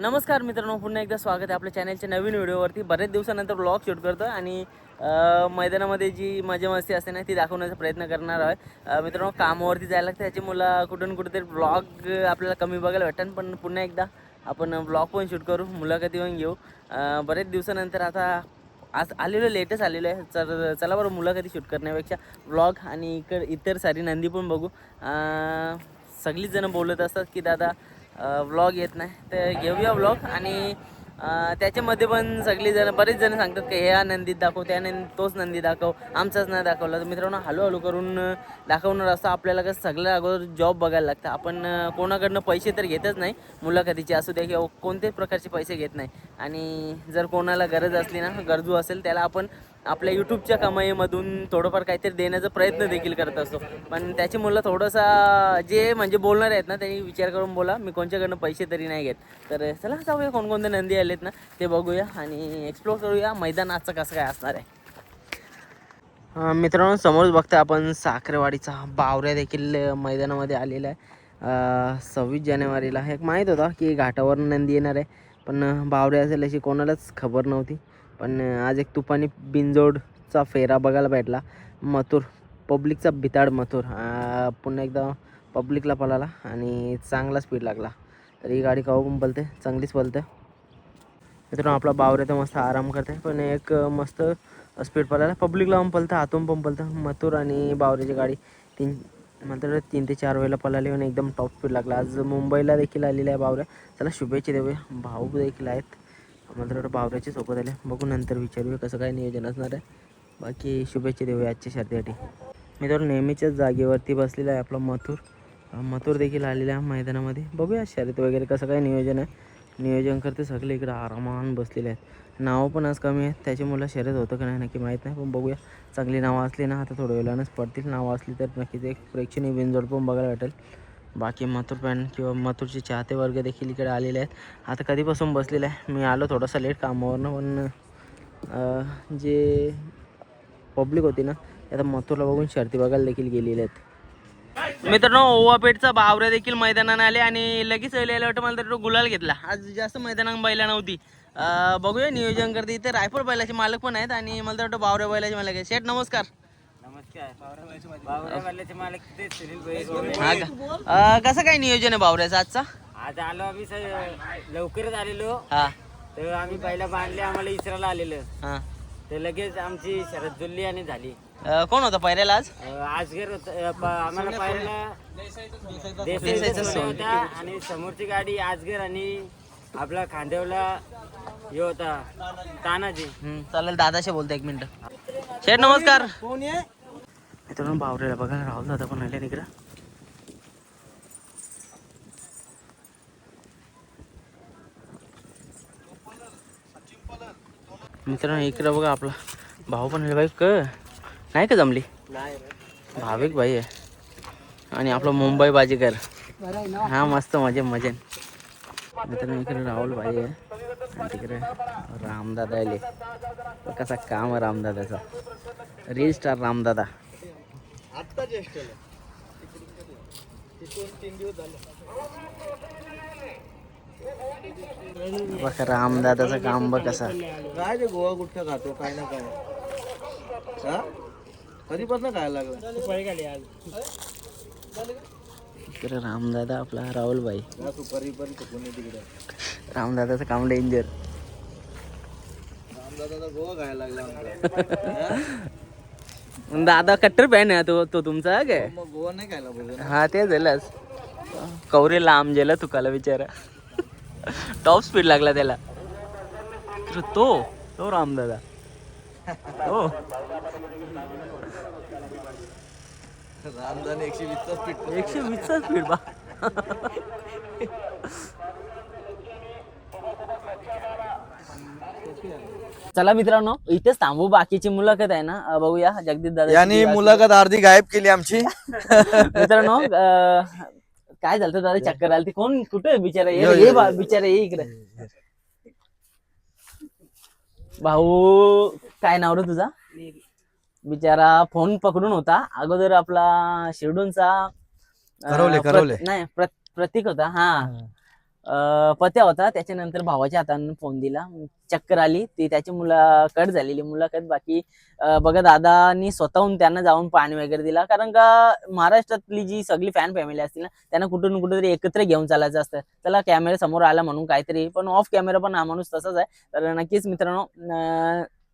नमस्कार मित्रांनो पुन्हा एकदा स्वागत आहे आपल्या चॅनलच्या नवीन व्हिडिओवरती. बरेच दिवसानंतर ब्लॉग शूट करतो आणि मैदानामध्ये जी मजा मस्ती असते ना ती दाखवण्याचा प्रयत्न करणार आहे मित्रांनो कामावरती जायला लागतं त्याची मुलं कुठून कुठेतरी ब्लॉग आपल्याला कमी बघायला भेटतात. पण पुन्हा एकदा आपण ब्लॉग पण शूट करू मुलाखती पण घेऊ. बरेच दिवसानंतर आता आज आलेलो लेटच आलेलो आहे. तर चला बरं मुलाखती शूट करण्यापेक्षा ब्लॉग आणि इकड इतर सारी नंदी पण बघू. सगळीच जणं बोलत असतात की दादा व्लॉग येत नाही. तर घेऊया व्लॉग आणि त्याच्यामध्ये पण सगळी जण बरेच जण सांगतात की हे नंदीत दाखव त्या नंदी तोच नंदी दाखव आमचाच नाही दाखवला. तर मित्रांनो हळूहळू करून दाखवणार असतो. आपल्याला कसं सगळ्या अगोदर जॉब बघायला लागतं. आपण कोणाकडनं पैसे तर घेतच नाही. मुलाखतीचे असू द्या किंवा कोणत्याच प्रकारचे पैसे घेत नाही. आणि जर कोणाला गरज असली ना गरजू असेल त्याला आपण आपल्या यूट्यूबच्या कमाईमधून थोडंफार काहीतरी देण्याचा प्रयत्न देखील करत असतो. पण त्याची मुलं थोडंसा जे म्हणजे बोलणार आहेत ना त्यांनी विचार करून बोला मी कोणच्याकडनं पैसे तरी नाही घेत. तर चला जाऊया कोणकोणते नंदी आलेत ना ते बघूया आणि एक्सप्लोर करूया मैदान आजचं कसं काय असणार आहे. मित्रांनो समोरच बघता आपण साखरेवाडीचा बावऱ्या देखील मैदानामध्ये आलेला आहे. सव्वीस जानेवारीला. एक माहीत होता की घाटावर नंदी येणार आहे पण बावऱ्या बावरे असेल अशी कोणालाच खबर नव्हती. पण आज एक तुफानी बिनजोडचा फेरा बघायला भेटला. मथुर पब्लिकचा भिताड मथुर. पुन्हा एकदा पब्लिकला पळाला आणि चांगला स्पीड लागला. तर ही गाडी काऊ पण पलते चांगलीच पलते मित्रांनो आपला बावरे तर मस्त आराम करते. पण एक मस्त स्पीड पळायला पब्लिकला पण पलतं हातून पण पलतं मथुर आणि बावरेची गाडी तीन मात्र तीन ते चार वेळेला पळाली आणि एकदम टॉप स्पीड लागला. आज मुंबईला देखील आलेला आहे बावऱ्या त्याला शुभेच्छा देऊया. भाऊ देखील आहेत. आम्हाला तर पावऱ्याची सोबत आले. बघू नंतर विचारूया कसं काय नियोजन असणार आहे. बाकी शुभेच्छा देऊया आजच्या शर्तीसाठी मी तर नेहमीच्याच जागेवरती बसलेला आहे आपला मथुर. मथुर देखील आलेला आहे मैदानामध्ये. बघूया शर्यत वगैरे कसं काय नियोजन आहे. नियोजन करते सगळे इकडे आरामान बसलेले आहेत. नावं पण आज कमी आहेत. त्याची मुलं शर्यत होतं का नाही नक्की माहीत नाही. पण बघूया. चांगली नावं असली ना आता थोड्या वेळानंच पडतील. नावं असली तर नक्कीच एक प्रेक्षणीय बिनजोड पण बघायला भेटेल. बाकी मथुर पॅन किंवा मथुरचे चाहते वर्ग देखील इकडे आलेले आहेत. आता कधीपासून बसलेला आहे? मी आलो थोडासा लेट कामावरनं पण जे पब्लिक होती ना आता मथुरला बघून शर्ती बघायला देखील गेलेले आहेत. मित्रांनो ओवापेठचा बावऱ्या देखील मैदानात आले आणि लगेच यायला वाटतं मला तर गुलाल घेतला. आज जास्त मैदानात बैला नव्हती. बघूया नियोजन करते. इथे रायपूर बैलाचे मालक पण आहेत आणि मला तर वाटतं बावऱ्या बैलाचे मालक आहेत. शेठ नमस्कार. नमस्कार. मालक. ते सुनील भाई. हा का? अं, कसं काय नियोजन आहे बावऱ्याचं आजचा? आज आलो आम्ही स- लवकरच आलेलो हा. तर आम्ही पहिला बांधले आम्हाला इस्राला आलेलं. हा. तर लगेच आमची शरद जुळली आणि झाली. अं, कोण होता पहिल्याला आज? अं, आजगर होत- अं, प- आम्हाला पाहिलं देसाईचा होता. आणि समोरची गाडी आजगर आणि आपला खांदेवला हे होता तानाजी. हम्म, चालेल दादाशी बोलतो एक मिनिट. शेठ नमस्कार. मित्रांनो बावऱ्याला बघा राहुल दादा पण आले इकडं. मित्रांनो इकडं बघा आपला भाऊ पण आले. बाई क? नाही का जमली? भाविक भाई आहे. आणि आपला मुंबई बाजीकर हा मस्त मजे मजेन मित्रांनो इकडे राहुल भाई आहे. आणि तिकडे रामदादा आले. कसा काम आहे रामदादाचा. Reel star Ramdada. बघा रामदादाचं काम बघ कसा काय ते गोवा गुटखा खातो काय ना काय. हा? कधीपासून काय लागला? इकडे रामदादा आपला राहुल भाई. सुपारी पण तिकडे. रामदादाचं काम डेंजर. रामदादाचा गोवा खायला लागला. दादा कट्टर पॅन आहे तो तो तुमचा काय? गोवा नाही खायला पाहिजे हा ते झालंच कवरे लांब गेला तुकाला बिचारा टॉप स्पीड लागला त्याला. तो तो रामदादा हो रामदाने एकशे वीसचा स्पीड एकशे वीसचा स्पीड बा. चला मित्रांनो इथेच थांबू. बाकीची मुलाखत आहे ना अं, बघूया. जगदीश दादा यांनी मुलाखत अर्धी गायब केली आमची. मित्रांनो अं, काय झालं दादा? चक्कर आली ती कोण? कुठे? बिचारा ये ये बा- बिचारा ये इकडे. भाऊ काय नाव रे तुझा? बिचारा फोन पकडून होता. अगोदर आपला शिरडूनचा अं, करवले, प्रत- करवले. नाही प्रत- प्रतीक होता. हा. पत्या होता. त्याच्यानंतर भावाच्या हाताने फोन दिला. चक्कर आली. ती त्याची मुलाखत झालेली. मुलाखत बाकी बघा दादानी स्वतःहून त्यांना जाऊन पाणी वगैरे दिला. कारण का महाराष्ट्रातली जी सगळी फॅन फॅमिली असतील ना त्यांना कुठून कुठेतरी एकत्र घेऊन चालायचं असतं. त्याला कॅमेरा समोर आला म्हणून काहीतरी. पण ऑफ कॅमेरा पण हा माणूस तसाच आहे. तर नक्कीच मित्रांनो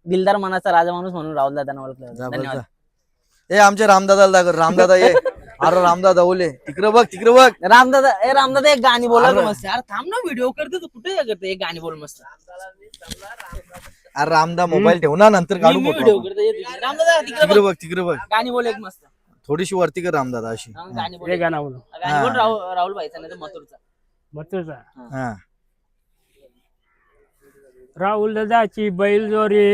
दिलदार मनाचा राजा माणूस म्हणून राहुल दादांना ओळखलं. धन्यवाद. ए दाखव. रामदादा ये. अरे रामदादा ओले तिकडे बघ तिकडे बघ. रामदादा ए रामदादा एक गाणी बोला अरे. मस्त. यार थांब ना व्हिडिओ करते तू. कुठे करते? एक गाणी बोल मस्त. अरे रामदा मोबाईल ठेव ना नंतर काढू मी फोटो व्हिडिओ आपण. करते. ये तुझी. रामदादा तिकडे तिकडे बघ. बघ तिकडे बघ. गाणी बोल एक मस्त. थोडीशी वरती कर रामदादा अशी. हा, गाणी बोल हे गाणं बोलू. गाणी बोल राहुल राहुल भाईचा नाही तर मथुरचा. मथुरचा. हा. राहुल दादाची बैलजोरी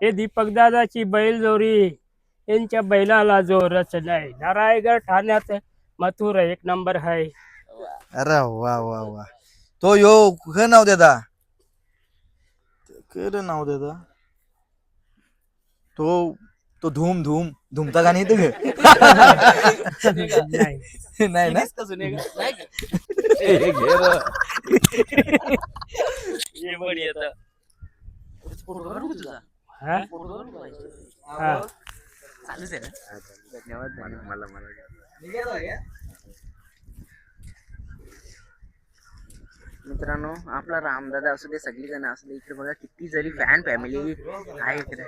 हे दीपक दादाची बैलजोरी. यांच्या बैलाला जो रचलाय नारायगड ठाण्यात मथुर एक नंबर आहे. अरे वा वा वा. तो यो ख नाव देता? कर नाव देता? तो तो धूम धूम. धूमता नाही. नाही ना? का सुनेगा? नाही का? हे घे रे. हे. चालूच आहे ना? धन्यवाद मित्रांनो आपला रामदादा असू दे सगळी जण असू दे इकडे बघा किती जरी फॅन फॅमिली आहे. इकडे.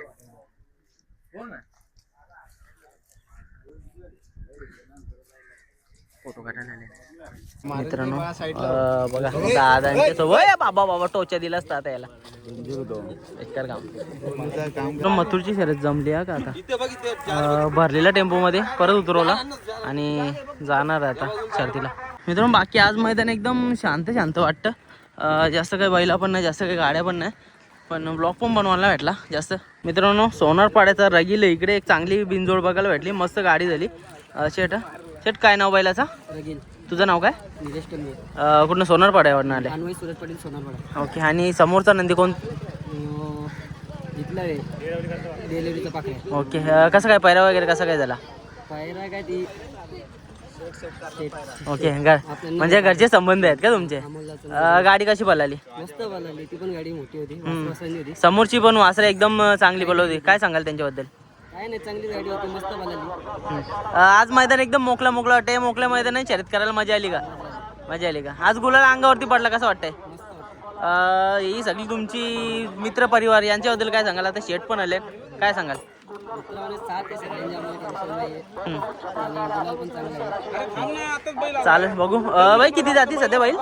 फोटो काढायला आले. मित्रांनो बघा दादांच्या सोबत बाबा बाबा टोचा दिला असता याला मथुरची शर्यत जमली हा का आता? भरलेला टेम्पो मध्ये परत उतरवला आणि जाणार आहे आता शर्तीला. मित्रांनो बाकी आज मैदान एकदम शांत शांत वाटतं. जास्त काही बैला पण नाही जास्त काही गाड्या पण नाही. पण ब्लॉक पण बनवायला भेटला जास्त. मित्रांनो सोनारपाड्याचा रगील आहे. इकडे एक चांगली बिनजोड बघायला भेटली. मस्त गाडी झाली. शेट शेट काय नाव बैलाचा? तुझं नाव काय? अं, कुठनं सोनारपाड्यावरनं आले? अन्वय सुरज पाटील सोनारवाडा ओके आणि समोरचा नंदी कोण? ओके अं, कसं काय पैरा वगैरे कसं काय झाला? पायरा काय ती? ओके घर म्हणजे घरचे संबंध आहेत का तुमचे? अं, गाडी कशी पळाली? मस्त बोलाली ती पण गाडी मोठी होती वासवासानी होती. समोरची पण वासरे एकदम अं, चांगली पळवली. काय सांगाल त्यांच्याबद्दल? काय नाही चांगली गाडी होती मस्त आज मैदान एकदम मोकळं मोकळं वाटतंय. मोकळ्या मैदान शर्यत करायला मजा आली का? मजा आली का? आज गुलाल अंगावरती पडला कसं वाटतंय? ही सगळी तुमची मित्र परिवार यांच्याबद्दल काय सांगाल? आता शेट पण आले काय सांगाल? चालेल बघू. बाई किती जाती सध्या बाईल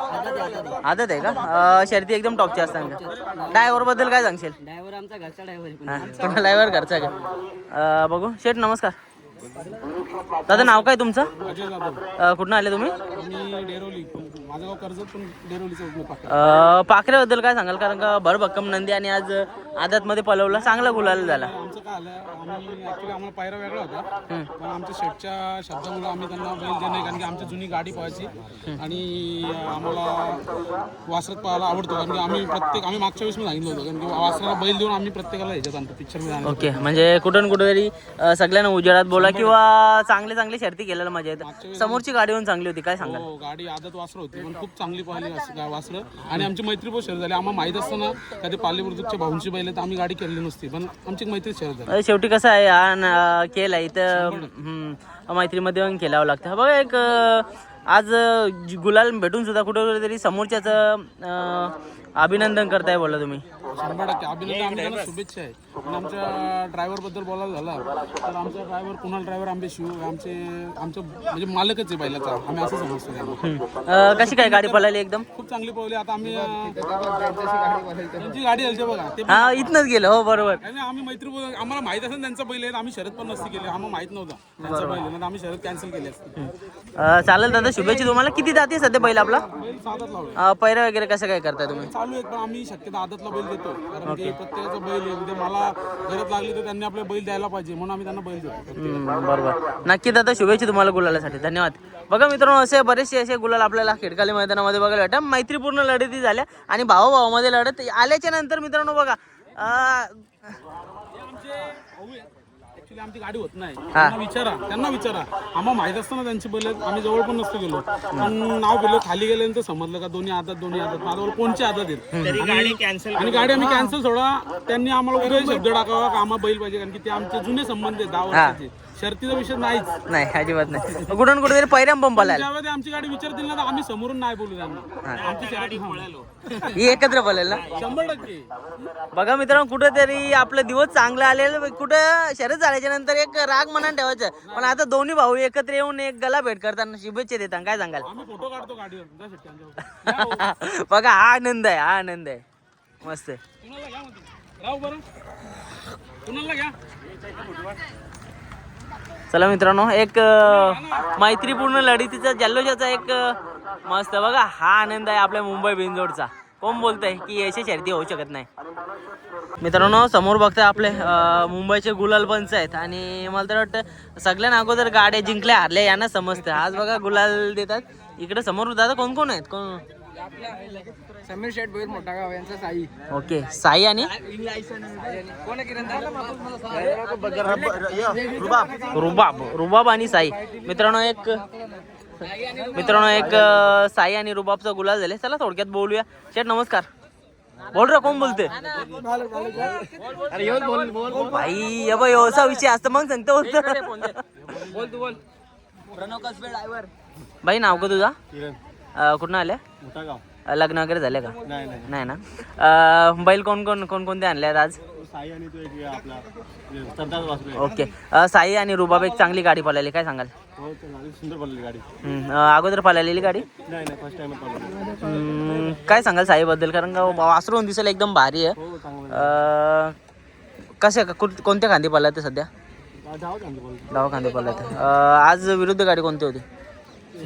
आदत आहे का? शर्ती एकदम टॉपची असतात. का ड्रायव्हरबद्दल काय सांगशील? ड्रायव्हर आमचा घरचा ड्रायव्हर तुम्हाला ड्रायव्हर घरचा का? बघू. शेठ नमस्कार. दादा नाव काय तुमचं? कुठनं आले तुम्ही? माझं गाव कर्जत पण डेरोलीचं अं, पाखऱ्याबद्दल काय सांगाल? कारण का भरभक्कम नंदी आणि आज आदत मध्ये पलवला चांगला गुलाल झाला. आमचं काय आलं आम्ही ऍक्च्युली आम्हाला पायरा वेगळा होता. पण आमच्या शेटच्या शब्दामुळे आम्ही त्यांना बैल देणे कारण की आमची जुनी गाडी पळायची. आणि आम्हाला वासरत पळायला आवडतो कारण की आम्ही प्रत्येक आम्ही मागच्या वेळेस मी सांगितलं होतं कारण की वासराला बैल देऊन आम्ही प्रत्येकाला ह्याच्यात आणतो पिक्चरमध्ये आणतो. ओके म्हणजे कुठून कुठेतरी अं, सगळ्यांना उजेडात बोला किंवा चांगले चांगले शर्ती केलेला मजा येते. समोरची गाडी पण चांगली होती काय सांगाल? हो गाडी आदत वासर होती. पण खूप चांगली पाहिली असं गा- वासरं आणि आमची मैत्री पण शेअर झाली. आम्हाला माहीत असताना कधी पाली बुद्रुकच्या भाऊंची बैल तर आम्ही गाडी केली नसती. पण आमची मैत्री शेअर झाली. शेवटी कसं आहे हा केला. इथं मैत्रीमध्ये पण खेळावं लागतं. बघा एक आज गुलाल भेटून सुद्धा कुठं तरी समोरच्याच अभिनंदन करताय बोला तुम्ही. शंभर टक्के. अभिनंदन आम्ही त्यांना शुभेच्छा आहे. आणि आमच्या ड्रायव्हरबद्दल बोलायला झाला तर आमचा ड्रायव्हर कुणाल ड्रायव्हर आंबे शिव आमचे आमचे म्हणजे मालकच आहे बैलाचा आम्ही असं समजतो त्यांना. अं, कशी काय गाडी पळाली एकदम? खूप चांगली पळवली. आता आम्ही अं, त्यांची गाडी आलते बघा. ते हा इथनच गेलं. हो बरोबर. आणि आम्ही मैत्री बोल- आम्हाला माहीत असेल त्यांचा बैल आहे आम्ही शरद पण नसती केली. आम्हाला माहीत नव्हतं त्यांचा बैल आहे नाही तर आम्ही शरद कॅन्सल केली असती. अं, चालेल दादा शुभेच्छा तुम्हाला. किती जाते सध्या बैल आपला? बैल लावले. पैरा वगैरे कसं काय करताय तुम्ही? चालू आहे पण आम्ही शक्यतो आदतला बैल देतो. कारण की प्रत्येकाचा बैल आहे उद्या मला गरज लागली तर त्यांनी आपले बैल द्यायला पाहिजे म्हणून आम्ही त्यांना बैल देतो. हम्म, बरोबर. नक्की दादा शुभेच्छा तुम्हाला गुलालासाठी. धन्यवाद. बघा मित्रांनो असे बरेचसे असे गुलाल आपल्याला खेडकाली मैदानामध्ये बघायला भेटतात. मैत्रीपूर्ण लढती झाल्या आणि भावाभावामध्ये लढत आल्याच्यानंतर मित्रांनो बघा अं, ऍक्च्युली आमची गाडी होत नाही. त्यांना विचारा त्यांना विचारा. आम्हाला माहीत असतं ना त्यांची बैल आम्ही जवळ पण नसतो गेलो. पण नाव गेलो खाली गेल्यानंतर समजलं का दोन्ही आदत दोन्ही आदत. माझ्यावर कोणची आदत आहेत? तरी गाडी कॅन्सल आणि गाडी आम्ही कॅन्सल सोडा. त्यांनी आम्हाला उद्या शब्द टाकावा का? आम्हाला बैल पाहिजे. कारण की ते आमचे जुने संबंध आहेत दहा वर्षाचे. शर्तीचा विषय नाहीच. नाही अजिबात नाही. कुठून कुठेतरी पैऱ्याम पंप आला. ज्यावेळेस ते आमची गाडी विचारतील ना तर आम्ही समोरून नाही बोलू त्यांना. आमची गाडी पळालो ही एकत्र शंभर टक्के. बघा मित्रांनो कुठेतरी आपले दिवस चांगले आलेले कुठं शर्यत झाल्याच्यानंतर एक राग मनात ठेवायचं. पण आता दोन्ही भाऊ एकत्र येऊन एक गला भेट करताना शुभेच्छा देतात. काय सांगाल? आम्ही फोटो काढतो गाडीवर. जा शेट्टी आमच्यावर. बघा हा आनंद आहे हा आनंद आहे. मस्त आहे. कुणाला घ्या म्हणते राहू बरं. कुणाला घ्या? चला मित्रांनो एक मैत्रीपूर्ण लढतीचा जल्लोषाचा एक मस्त बघा हा आनंद आहे आपल्या मुंबई बिंजोडचा कोण बोलतंय की अशी शर्ती होऊ शकत नाही. मित्रांनो समोर बघताय आपले मुंबईचे गुलाल पंच आहेत आणि मला तर वाटतं सगळ्यांना अगोदर गाड्या जिंकल्या हरल्या यांना समजतं. आज बघा गुलाल देतात. इकडे समोर दादा कोण कोण आहेत? कोण? समीर शेठ बैल मोठा गाव यांचा साई. ओके. साई आणि? कोण आहे किरण रुबाब. रुबाब आणि साई. मित्रांनो एक मित्रांनो एक साई आणि रुबाबचा गुलाल झाले. चला थोडक्यात बोलूया. शेठ नमस्कार. बोल रे कोण बोलते भाई अब असा विषय असतं मग सांगतो बोल तू बोल प्रणव कसबे ड्रायव्हर भाई नाव का तुझा? अं, कुठनं आल्या? लग्न वगैरे झाले का? नाही नाही. नाही ना? अं, बैल कोण कोण कोण कोणते आणले आहेत आज साई आणि तो एक आपला सरदार वासरे ओके. अं, साई आणि रुबाब एक चांगली गाडी पळाली. काय सांगाल? हो ते गाडी सुंदर पडली गाडी. हम्म, अं, अगोदर पळालेली गाडी? नाही नाही फर्स्ट टाइम पडली हम्म, काय सांगाल साईबद्दल? कारण का वासरून दिसायला एकदम भारी आहे. हो चांगलं अं, कसे कुठ- कोणत्या खांदी पडला ते सध्या? बोलतो डावा खांदी पडला आज विरुद्ध गाडी कोणती होती?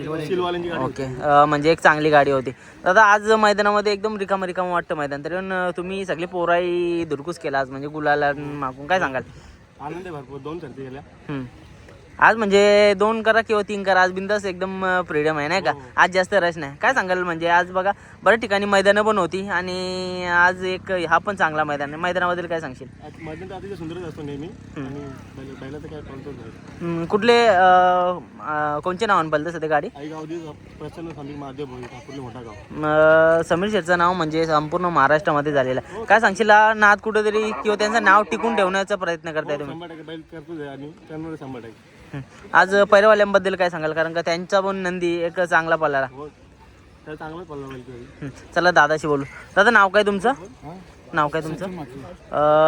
गाडी ओके. अं, म्हणजे एक चांगली गाडी होती. दादा आज मैदानामध्ये एकदम रिकाम रिकाम वाटतं मैदान. तरी पण अं, तुम्ही सगळी पोराई दुरकुस केला आज म्हणजे गुलाला मागून. काय सांगाल? आनंद आहे भरपूर. दोन सर्दी गेल्या. हम्म. आज म्हणजे दोन करा किंवा तीन करा. आज बिंदास एकदम फ्रीडम आहे नाही का? आज जास्त रश नाही. काय सांगाल म्हणजे आज बघा बऱ्याच ठिकाणी मैदानं पण होती आणि आज एक हा पण चांगला मैदान आहे. मैदानाबद्दल काय सांगशील? मैदान तर अतिशय सुंदरच असतो नेहमी. आणि बैल- काय हम्म, कुठले अं, अं, कोणच्या नावाने पलतं सध्या गाडी? आई गावदी प्रसन्न स्वामी महादेव भोई ठाकूरले मोठा गाव. अं, समीर शेठचं नाव म्हणजे संपूर्ण महाराष्ट्रामध्ये झालेलं आहे. काय सांगशील हा नाद कुठेतरी किंवा त्यांचं नाव टिकून ठेवण्याचा प्रयत्न करताय तुम्ही? शंभर टक्के बैल करतोच आहे आणि शंभर टक्के. आज पैरवाल्यांबद्दल काय सांगाल? कारण का त्यांचा पण नंदी एक चांगला पळाला. हो. तरी हं, चला दादाशी बोलू. दादा नाव काय तुमचं? नाव काय तुमचं?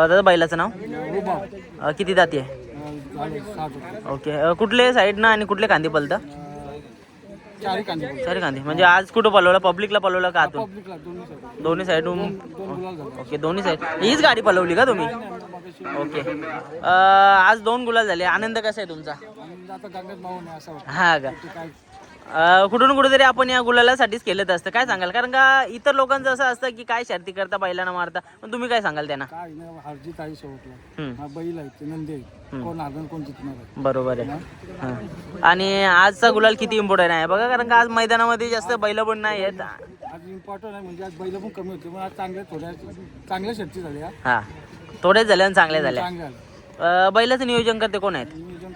दादा बैलाचं नाव? किती दाती आहे? ओके. कुठले साईडनं आणि कुठले कांदी पलतं चारी कांदे सॉरी कांदी म्हणजे आज कुठं पलवलं? पब्लिकला पलवलं का आतून? पब्लिकला दोन्ही side. दोन्ही साईडून ओके दोन्ही साईड हीच गाडी पलवली का तुम्ही? ओके अं, आज दोन गुलाल झाले. आनंद कसा आहे तुमचा? आणि आता गंगेत मावून आहे असं वाटतं. हा का? काय कुठून कुठेतरी आपण या गुलालासाठीच केलं असतं. काय सांगाल? कारण का इतर लोकांचं असं असतं की काय शर्ती करता बैलांना मारता. पण तुम्ही काय सांगाल त्यांना? काय नाही हरजीत आहे शेवटला. हं, बैल आहे ते नंदी आहे. कोण कोण जिंकणार आहे. बरोबर आहे. हं. आणि आजचा गुलाल किती इम्पॉर्टंट आहे? बघा कारण का आज मैदानामध्ये जास्त बैल पण नाही आहेत. आज इम्पॉर्टंट आहे म्हणजे आज बैल पण कमी होते पण आज चांगल्या थोड्या चांगल्या शर्ती झाल्या. हा. थोडेच झाले आणि चांगले झाले चांगल्या झाल्या. अं, बैलाचं नियोजन करते कोण आहेत?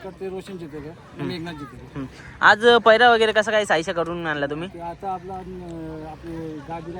करते रोशन जिथे मेघनाथ जिथे हं. आज पैरा वगैरे कसं काय साईशा करून आणला तुम्ही? ते आता आपला अं, आपले गाडीला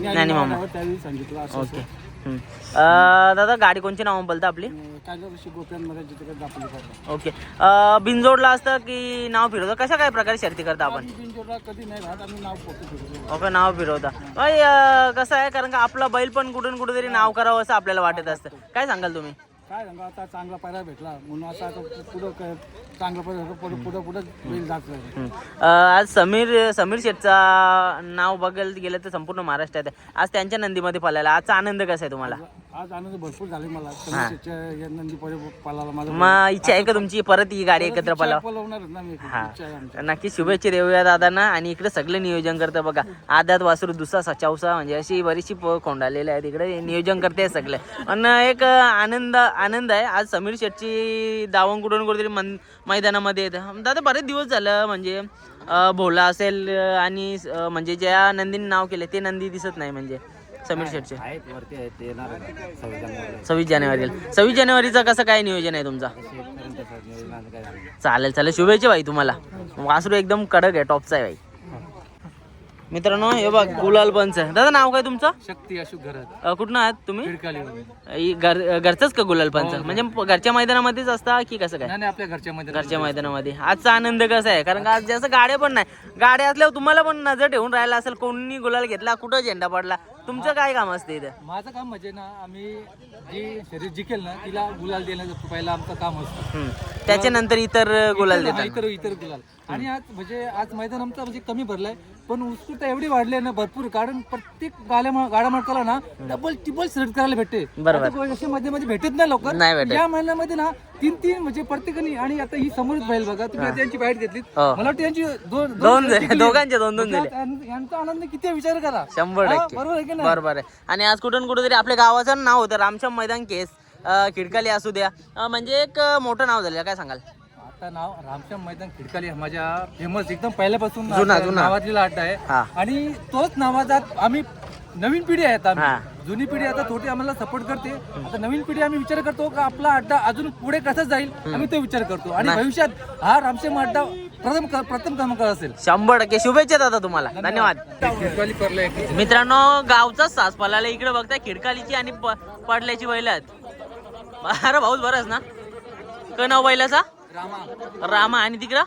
ज्ञानी मामा. त्यावेळी सांगितलं असं ओके. अं, दादा गाडी कोणची नाव बोलता आपली? काय वर्षी गोप्यांमध्ये जिथे काही दाखवली पाहिजे ओके. अं, बिनजोडला असतं की नाव फिरवतं? कशा काय प्रकारे शर्ती करता आपण? बिनजोडला कधी नाही राहत आम्ही नाव फोटो फिरवतो. ओके नाव फिरवता. अय, अं, कसं आहे? कारण का आपला बैल पण कुठून कुठेतरी नाव करावं असं आपल्याला वाटत असतं. काय सांगाल तुम्ही? काय सांगा आता चांगला पायरा भेटला. म्हणून असं आता पुढं काय चांगला पायरा पुढं पुढं पुढं बैल जात राहील हं. आज समीर समीर शेठचा नाव बघायला गेलं तर संपूर्ण महाराष्ट्रात आहे. आज त्यांच्या नंदीमध्ये पळायला. आजचा आनंद कसा आहे तुम्हाला? आज आनंद भरपूर झाले मला. समीरच्या या नंदी पहिले पालाला माझा मग इच्छा आहे का तुमची? परत ही गाडी एकत्र ना मी. हा. इच्छा आहे आमची. नक्की शुभेच्छा देऊया दादांना. आणि इकडे सगळे नियोजन करतं बघा. आद्यात वासरू दुसरा सचावसा म्हणजे अशी बरीचशी प- कोंडालेली आहे तिकडे नियोजन करते सगळे. आणि एक आनंद आनंद आहे. आज समीर शेटची दावण कुठून कुठेतरी मन मैदानामध्ये येतं. दादा बरेच दिवस झालं म्हणजे अं, भोला असेल अं, आणि अं, म्हणजे ज्या नंदीने नाव केले ते नंदी दिसत नाही म्हणजे. समीर शेटचे. आहेत? वरती आहेत ते येणार आहेत. सव्वीस जानेवारीला. सव्वीस जानेवारीला. सव्वीस जानेवारीचं कसं काय नियोजन आहे तुमचा? शेतपर्यंत सर नियोजन काय झालं? चालेल चालेल. शुभेच्छा भाई तुम्हाला. वासरू एकदम कडक आहे टॉपचा आहे भाई. मित्रांनो हे बघ गुलाल पंच आहे. दादा नाव काय तुमचं? शक्ती अशोक घरात. अ, कुठनं आहात तुम्ही? इ- घर घरचंच का गुलाल पंच? म्हणजे प- घरच्या मैदानामध्येच असता की कसं काय? नाही आपल्या घरच्या मध्ये घरच्या मैदानामध्ये. आजचा आनंद कसा आहे? कारण का आज जास्त गाड्या पण नाही. गाड्या असल्यावर तुम्हाला पण नजर ठेवून राहिला असेल कोणी गुलाल घेतला कुठं झेंडा पडला तुमचं काय काम असते इथं? माझं काम म्हणजे ना आम्ही जी शरीर जिंकेल ना तिला गुलाल देण्याचं पहिला आमचं काम असतं. हम्म. त्याच्यानंतर इतर गुलाल हा, देतात. इतर इतर गुलाल. आणि आज म्हणजे आज मैदान आमचं म्हणजे कमी भरलाय. पण उत्सुकता एवढी वाढली आहे ना भरपूर कारण प्रत्येक गाड्या मालकाला ना डबल टिबल सिलेक्ट करायला भेटते. बरोबर. अशा मध्ये मध्ये भेटत नाही भेटत. या महिन्यामध्ये ना तीन तीन म्हणजे प्रत्येकाने आणि आता ही समोरच पाहिजे बघा तुम्ही आता यांची बाईट घेतली हो. मला वाटतं यांची दोन. दोघांचे दोन दोन म्हणजे दिले. आता यांचा आनंद किती विचार करा. शंभर हा, टक्के. बरोबर आहे की नाही? बरोबर आहे. आणि आज कुठून कुठं तरी आपल्या गावाचं नाव होतं रामश्याम मैदान केस. अं, खिडकाली असू द्या. अं, म्हणजे एक अं, मोठं नाव झालं काय सांगाल? आता नाव रामश्याम मैदान खिडकाली माझ्या फेमस एकदम पहिल्यापासून जुना, आता जुना. नावातलेला अड्डा आहे. आणि तोच नावाचा आम्ही नवीन पिढी आहे आता हा. आम्ही. जुनी पिढी आता थोडी आम्हाला सपोर्ट करते. आता नवीन पिढी आम्ही विचार करतो का आपला अड्डा अजून पुढे कसा जाईल आम्ही तो विचार करतो. आणि भविष्यात हा रामश्याम अड्डा प्रथम प्रथम क्रमांक असेल. शंभर टक्के शुभेच्छा दादा तुम्हाला. धन्यवाद. खिडकाली परला मित्रांनो गावचाच सास पलाला इकडे बघताय खिडकालीची आणि प- पडल्याची बैल आहेत. अरे भाऊच बरंच ना. क नाव बैलाचा? रामा रामा आणि तिकडं?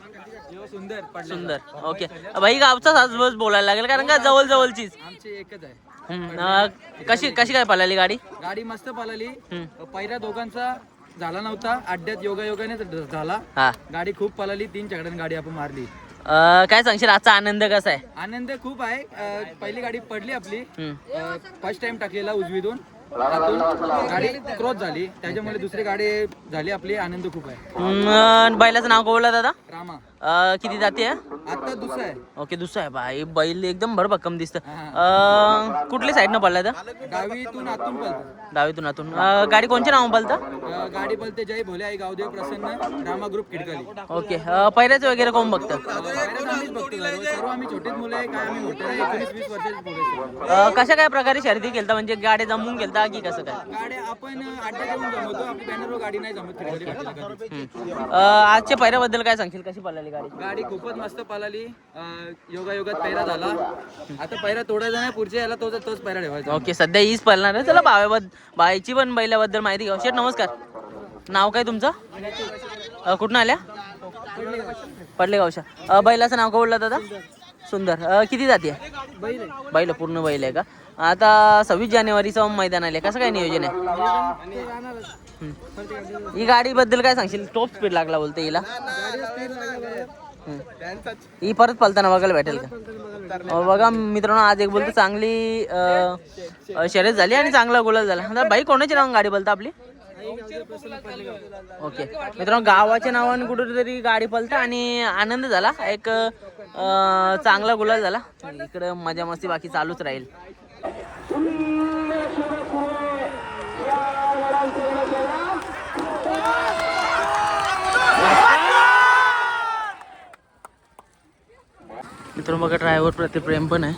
सुंदर. सुंदर ओके. भाई गावचा सास बस बोलायला लागेल कारण का जवळ जवळचीच आमचे एकच आहे. हम्म, अं, कशी कशी काय पळाली गाडी? गाडी मस्त पळाली. हम्म. पहिल्या दोघांचा झाला नव्हता. अड्ड्यात योगा योगाने झाला. हा. गाडी खूप पळाली. तीन चकड्याने गाडी आपण मारली. अं, काय सांगशील आजचा आनंद कसा आहे? आनंद खूप आहे. अं, पहिली गाडी पडली आपली. हम्म. फर्स्ट टाइम टाकलेला उजवीतून. गाडी क्रॉस झाली. त्याच्यामुळे दुसरी गाडी झाली. आपली आनंद खूप आहे. बैलाचं नाव बोलला दादा? रामा. अं, किती जाते आता दुसरा आहे. ओके दुसरं आहे. भाई बैल एकदम भरभक्कम दिसतं. अं, कुठल्या साईडनं पडला तर डावीतून आतून डावीतून आतून. अं, गाडी कोणच्या नाव पळतं? अं, गाडी पळते जय भोले आई गावदेव प्रसन्न रामा ग्रुप खिडकाली. ओके पैऱ्याचं वगैरे कोण बघतं? बाहेरच आम्हीच बघतो सर्व सर्व आम्ही छोटेच मुलं आहे काय आम्ही मोठे नाही एकोणीस वीस वर्षाचे मुलं अं, कशा काय प्रकारे शर्दी केलता? म्हणजे गाडी जमवून केलता की कसं काय? गाड्या आपण अड्डा घेऊन जमवतो. आपली बॅनरवर गाडी नाही जमत खिडकाली घातलेली गाडी. हम्म. अं, आजच्या पैऱ्याबद्दल काय सांगशील? कशी पळाली गाडी. गाडी खूपच मस्त पळाली. योगा योगात पैरा झाला. आता पैरा तोडायचा नाही पुढच्या याला तोच तोच पैरा ठेवायचा. ओके सध्या हीच पळणार आहे. चला भाव्याबद्दल बायची पण बैलाबद्दल माहिती घेऊ. शेठ नमस्कार. नाव काय तुमचं? अं, कुठून आल्या? पडले गावशा अं, बैलाचं नाव का बोलला दादा? सुंदर. अं, किती जाते बैल पूर्ण बैल आहे का? आता सव्वीस जानेवारीचं मैदान आले कसं काय नियोजन आहे? ही ही गाडीबद्दल काय सांगशील? टॉप स्पीड लागला बोलते हिला. ही परत पलताना बघायला भेटेल का? बघा मित्रांनो आज एक बोलतो चांगली शर्यत झाली आणि चांगला गुलाल झाला. आता बाई कोणाची नाव गाडी बोलता आपली? ओके. मित्रांनो गावाच्या नावाने कुठेतरी गाडी पलता आणि आनंद झाला. एक चांगला गुलाल झाला. इकडं मजा मस्ती बाकी चालूच राहील. मित्र बघा ड्रायव्हर प्रति प्रेम पण आहे.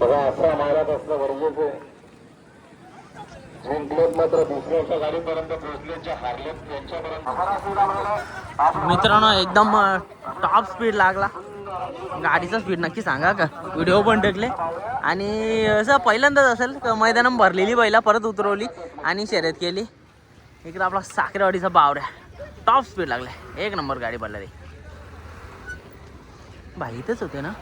बघा असा महाराज असणं गरजेचं आहे. जिंकलेत मात्र दुसऱ्याच्या गाडीपर्यंत हारलेत त्यांच्यापर्यंत मित्रांनो एकदम टॉप स्पीड लागला. गाडीचा स्पीड नक्की सांगा का? व्हिडिओ पण टाकले. आणि असं पहिल्यांदाच असेल मैदानात भरलेली बैला परत उतरवली आणि शर्यत केली. इकडे आपला साखरेवाडीचा बावऱ्या टॉप स्पीड लागला एक नंबर गाडी पडला रे भाई होते ना?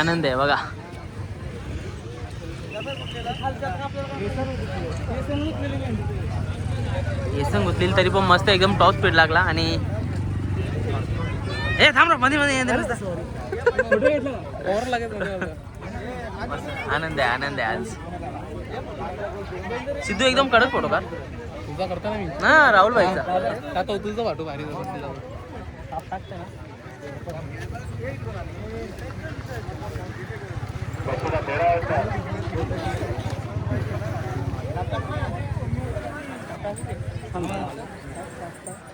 आनंद आहे बघा. येसन गुतलेली तरी पण मस्त एकदम टॉप स्पीड लागला आणि ए थांबमध्ये मध्ये. आनंद आहे आनंद आहे आज. सिद्धू एकदम कडक फोटो का तुझा करता ना मी ना राहुल भाई का तो तुझं वाटू भारी जबरदस्त